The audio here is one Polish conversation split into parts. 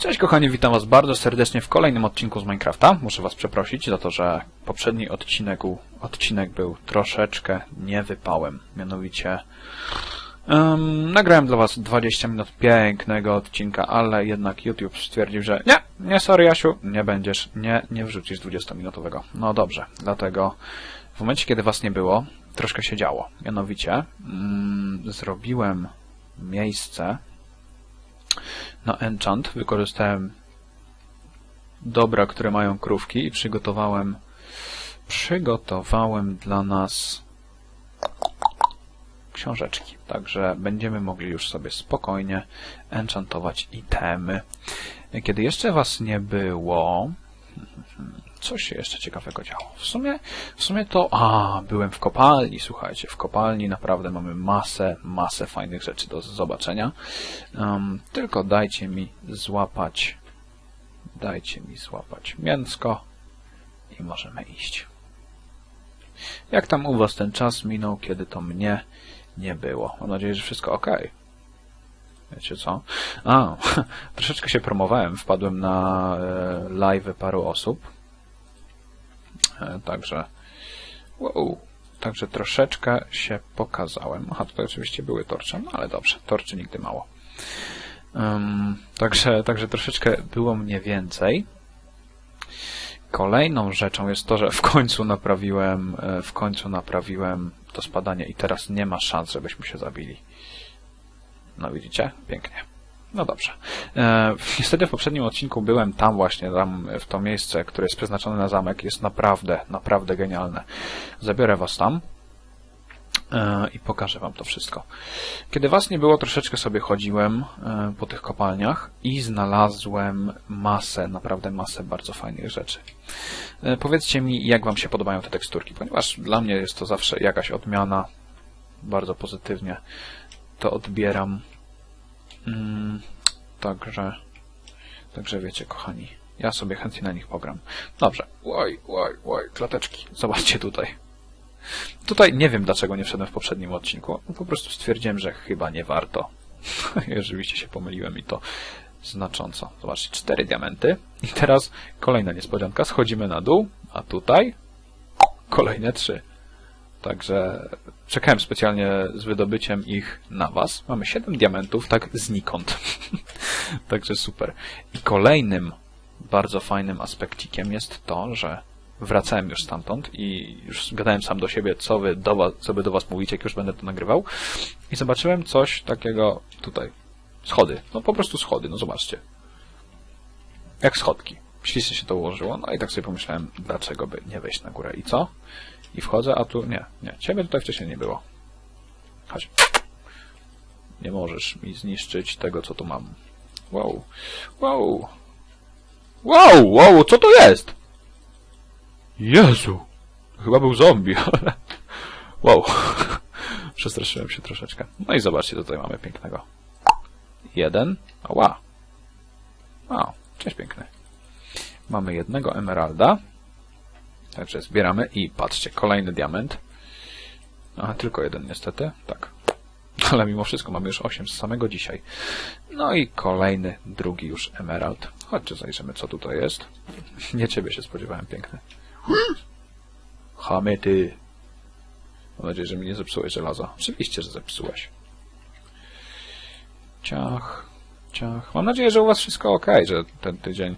Cześć kochani, witam was bardzo serdecznie w kolejnym odcinku z Minecrafta. Muszę was przeprosić za to, że poprzedni odcinek, odcinek był troszeczkę niewypałem. Mianowicie um, nagrałem dla was 20 minut pięknego odcinka, ale jednak YouTube stwierdził, że nie, nie sorry Jasiu, nie będziesz, nie, nie wrzucisz 20-minutowego. No dobrze, dlatego w momencie, kiedy was nie było, troszkę się działo. Mianowicie mm, zrobiłem miejsce na enchant. Wykorzystałem dobra, które mają krówki i przygotowałem przygotowałem dla nas książeczki. Także będziemy mogli już sobie spokojnie enchantować itemy. Kiedy jeszcze was nie było, co się jeszcze ciekawego działo? W sumie, w sumie to, a, byłem w kopalni, słuchajcie, w kopalni naprawdę mamy masę, masę fajnych rzeczy do zobaczenia. Um, tylko dajcie mi złapać, dajcie mi złapać mięsko i możemy iść. Jak tam u was ten czas minął, kiedy to mnie nie było? Mam nadzieję, że wszystko ok. Wiecie co? A, troszeczkę się promowałem, wpadłem na e, live paru osób także, wow, także troszeczkę się pokazałem. Aha, tutaj oczywiście były torcze, no ale dobrze, torczy nigdy mało. Um, także, także troszeczkę było mnie więcej. Kolejną rzeczą jest to, że w końcu naprawiłem, e, w końcu naprawiłem to spadanie i teraz nie ma szans, żebyśmy się zabili. No widzicie? Pięknie. No dobrze. E, niestety w poprzednim odcinku byłem tam właśnie, tam w to miejsce, które jest przeznaczone na zamek. Jest naprawdę, naprawdę genialne. Zabiorę was tam e, i pokażę wam to wszystko. Kiedy was nie było, troszeczkę sobie chodziłem e, po tych kopalniach i znalazłem masę, naprawdę masę bardzo fajnych rzeczy. E, powiedzcie mi, jak wam się podobają te teksturki, ponieważ dla mnie jest to zawsze jakaś odmiana. Bardzo pozytywnie to odbieram. Mm, także, także wiecie, kochani, ja sobie chętnie na nich pogram. Dobrze. Oj, oj, oj, klateczki. Zobaczcie tutaj. Tutaj nie wiem, dlaczego nie wszedłem w poprzednim odcinku. Po prostu stwierdziłem, że chyba nie warto. Rzeczywiście się pomyliłem i to znacząco. Zobaczcie, cztery diamenty. I teraz kolejna niespodzianka. Schodzimy na dół, a tutaj kolejne trzy. Także czekałem specjalnie z wydobyciem ich na Was. Mamy 7 diamentów, tak znikąd. Także super. I kolejnym bardzo fajnym aspekcikiem jest to, że wracałem już stamtąd i już gadałem sam do siebie, co wy do was, co wy do Was mówicie, jak już będę to nagrywał. I zobaczyłem coś takiego tutaj. Schody. No po prostu schody, no zobaczcie. Jak schodki. Ślicznie się to ułożyło, no i tak sobie pomyślałem, dlaczego by nie wejść na górę. I co? I wchodzę, a tu nie, nie. Ciebie tutaj wcześniej nie było. Chodź. Nie możesz mi zniszczyć tego, co tu mam. Wow. Wow. Wow, wow, co to jest? Jezu. Chyba był zombie, ale... Wow. Przestraszyłem się troszeczkę. No i zobaczcie, tutaj mamy pięknego. Jeden. Ała. O, cześć piękny. Mamy jednego emeralda. Także zbieramy i patrzcie, kolejny diament. Aha, tylko jeden niestety, tak. Ale mimo wszystko mamy już 8 z samego dzisiaj. No i kolejny, drugi już emerald. Chodźcie, zajrzymy co tutaj jest. Nie ciebie się spodziewałem, piękny. Chamy ty. Mam nadzieję, że mi nie zepsułeś żelaza. Oczywiście, że zepsułeś. Ciach, ciach. Mam nadzieję, że u was wszystko ok, że ten tydzień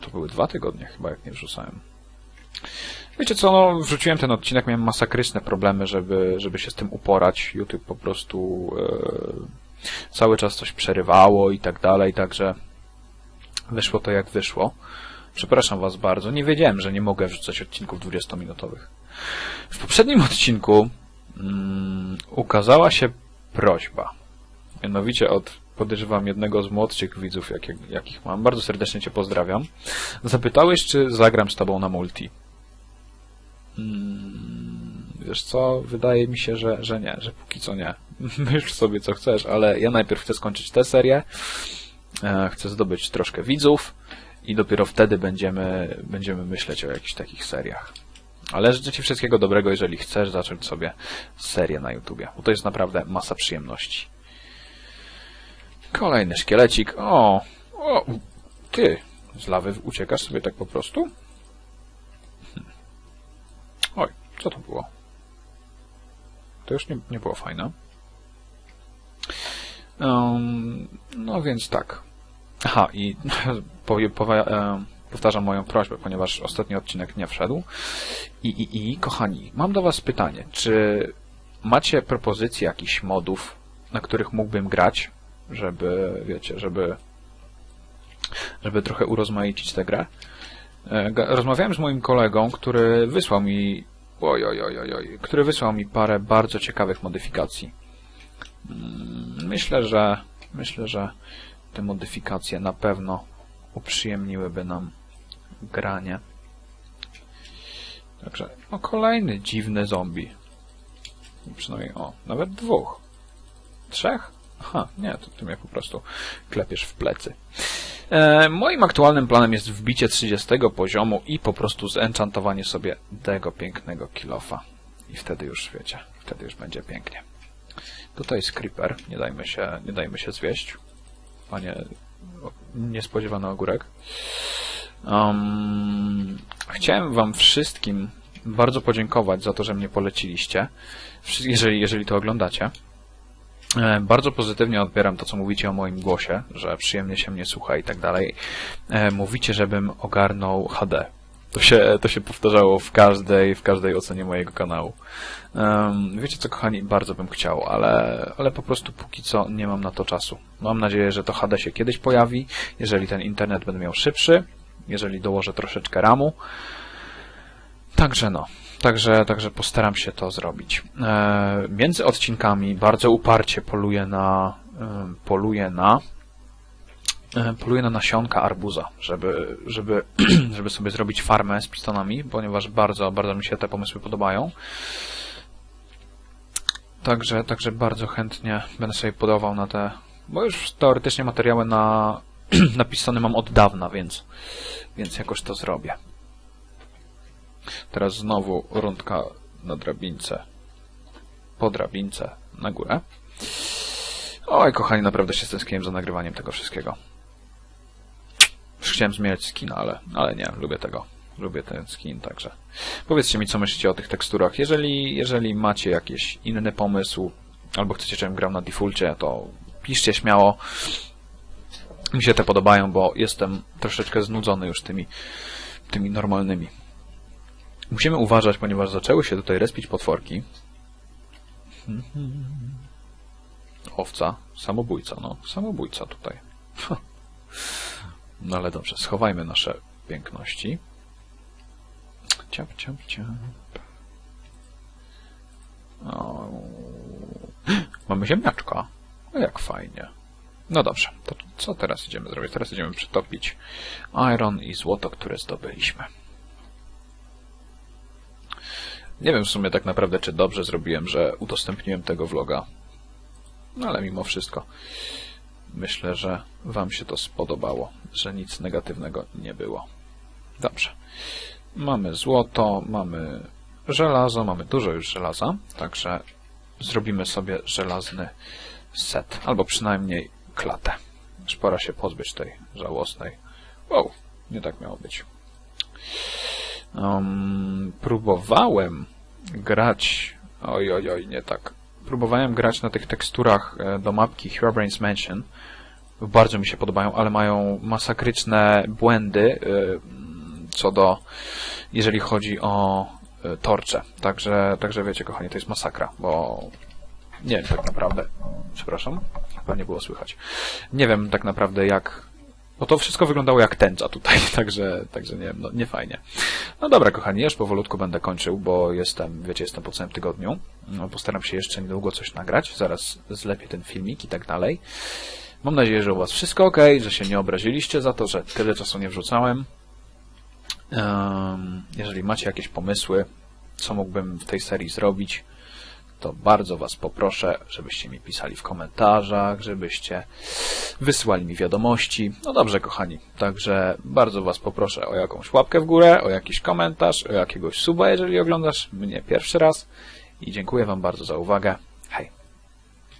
to były dwa tygodnie chyba, jak nie wrzucałem. Wiecie co, no, wrzuciłem ten odcinek, miałem masakryczne problemy, żeby, żeby się z tym uporać. YouTube po prostu e, cały czas coś przerywało i tak dalej, także wyszło to jak wyszło. Przepraszam Was bardzo, nie wiedziałem, że nie mogę wrzucać odcinków 20-minutowych. W poprzednim odcinku mm, ukazała się prośba, mianowicie od podejrzewam jednego z młodszych widzów, jak, jakich mam. Bardzo serdecznie Cię pozdrawiam. Zapytałeś, czy zagram z Tobą na multi. Hmm, wiesz co, wydaje mi się, że, że nie, że póki co nie. Myśl sobie co chcesz, ale ja najpierw chcę skończyć tę serię, e, chcę zdobyć troszkę widzów i dopiero wtedy będziemy, będziemy myśleć o jakichś takich seriach. Ale życzę Ci wszystkiego dobrego, jeżeli chcesz zacząć sobie serię na YouTubie, bo to jest naprawdę masa przyjemności. Kolejny szkielecik. O, o, ty, z lawy uciekasz sobie tak po prostu? Hm. Oj, co to było? To już nie, nie było fajne. Um, no więc tak. Aha, i powie, powie, um, powtarzam moją prośbę, ponieważ ostatni odcinek nie wszedł. I, i, i, kochani, mam do Was pytanie. Czy macie propozycje jakichś modów, na których mógłbym grać, żeby, wiecie, żeby żeby trochę urozmaicić tę grę. E, rozmawiałem z moim kolegą, który wysłał mi oj, oj, oj, oj, który wysłał mi parę bardzo ciekawych modyfikacji. Mm, myślę, że myślę, że te modyfikacje na pewno uprzyjemniłyby nam granie. Także, no kolejny dziwny zombie. Przynajmniej, o, nawet dwóch. Trzech? Aha, nie, to ty mnie po prostu klepiesz w plecy. E, moim aktualnym planem jest wbicie 30 poziomu i po prostu zenchantowanie sobie tego pięknego kilofa. I wtedy już, wiecie, wtedy już będzie pięknie. Tutaj jest creeper, nie dajmy się, nie dajmy się zwieść. Panie, niespodziewany ogórek. Um, chciałem wam wszystkim bardzo podziękować za to, że mnie poleciliście, jeżeli, jeżeli to oglądacie. E, bardzo pozytywnie odbieram to, co mówicie o moim głosie, że przyjemnie się mnie słucha i tak dalej. E, mówicie, żebym ogarnął HD. To się, to się powtarzało w każdej, w każdej ocenie mojego kanału. wiecie co, kochani, bardzo bym chciał, ale, ale po prostu póki co nie mam na to czasu. Mam nadzieję, że to HD się kiedyś pojawi, jeżeli ten internet będę miał szybszy, jeżeli dołożę troszeczkę RAMu. Także no, Także, także postaram się to zrobić. E, między odcinkami bardzo uparcie poluję na, e, poluję na, e, poluję na nasionka arbuza, żeby, żeby, żeby sobie zrobić farmę z pistonami, ponieważ bardzo, bardzo mi się te pomysły podobają. Także, także bardzo chętnie będę sobie podawał na te, bo już teoretycznie materiały na, na pistony mam od dawna, więc, więc jakoś to zrobię. Teraz znowu rundka na drabince. Po drabince na górę. Oj, kochani, naprawdę się stęskniłem za nagrywaniem tego wszystkiego. Już chciałem zmieniać skin, ale, ale nie, lubię tego. Lubię ten skin, także powiedzcie mi, co myślicie o tych teksturach. Jeżeli, jeżeli macie jakiś inny pomysł, albo chcecie, żebym grał na defaulcie, to piszcie śmiało. Mi się te podobają, bo jestem troszeczkę znudzony już tymi, tymi normalnymi. Musimy uważać, ponieważ zaczęły się tutaj respić potworki. Owca, samobójca, no, samobójca tutaj. No ale dobrze, schowajmy nasze piękności. Ciap, ciap, ciap. O. Mamy ziemniaczka. No jak fajnie. No dobrze, to co teraz idziemy zrobić? Teraz idziemy przytopić iron i złoto, które zdobyliśmy. Nie wiem w sumie tak naprawdę, czy dobrze zrobiłem, że udostępniłem tego vloga. No ale mimo wszystko myślę, że Wam się to spodobało, że nic negatywnego nie było. Dobrze. Mamy złoto, mamy żelazo, mamy dużo już żelaza, także zrobimy sobie żelazny set, albo przynajmniej klatę. Już pora się pozbyć tej żałosnej. Wow, nie tak miało być. Um, próbowałem grać... Oj, oj, oj, nie tak. Próbowałem grać na tych teksturach e, do mapki Herobrine's Mansion. Bardzo mi się podobają, ale mają masakryczne błędy e, co do... jeżeli chodzi o e, torcze. Także, także wiecie, kochani, to jest masakra, bo nie wiem tak naprawdę. Przepraszam, chyba nie było słychać. Nie wiem tak naprawdę, jak bo to wszystko wyglądało jak tęcza tutaj, także, także nie no, nie fajnie. No dobra, kochani, już powolutku będę kończył, bo jestem, wiecie, jestem po całym tygodniu. No, postaram się jeszcze niedługo coś nagrać, zaraz zlepię ten filmik i tak dalej. Mam nadzieję, że u Was wszystko ok, że się nie obraziliście za to, że tyle czasu nie wrzucałem. Jeżeli macie jakieś pomysły, co mógłbym w tej serii zrobić, to bardzo Was poproszę, żebyście mi pisali w komentarzach, żebyście wysłali mi wiadomości. No dobrze, kochani, także bardzo Was poproszę o jakąś łapkę w górę, o jakiś komentarz, o jakiegoś suba, jeżeli oglądasz mnie pierwszy raz i dziękuję Wam bardzo za uwagę. Hej!